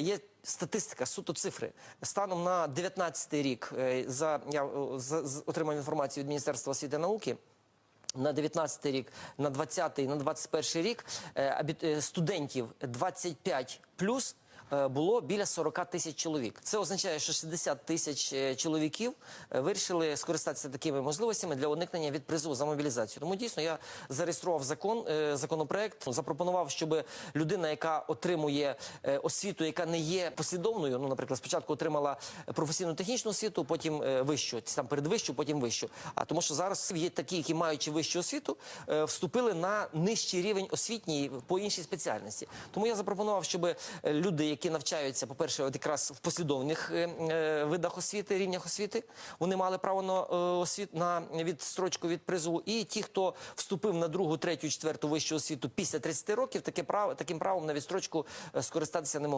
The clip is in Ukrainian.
Є статистика, суто цифри. Станом на 19 рік, е, за я за, з- отримав інформацію від Міністерства освіти і науки. На 19 рік, на 20 на 21 рік е, е, студентів 25 плюс було біля 40 тисяч чоловік. Це означає, що 60 тисяч е, чоловіків е, вирішили скористатися такими можливостями для уникнення від призову за мобілізацію. Тому дійсно я зареєстрував закон, е, законопроект, запропонував, щоб людина, яка отримує е, освіту, яка не є послідовною, ну, наприклад, спочатку отримала професійну технічну освіту, потім е, вищу, там передвищу, потім вищу. А тому, що зараз є такі, які маючи вищу освіту, е, вступили на нижчий рівень освітній по іншій спеціальності. Тому я запропонував, щоб е, люди, які навчаються, по-перше, от якраз в послідовних е, е, видах освіти, рівнях освіти, вони мали право на е, освіт на відстрочку від призову. І ті, хто вступив на другу, третю, четверту вищу освіту після 30 років, таке право таким правом на відстрочку скористатися не могли.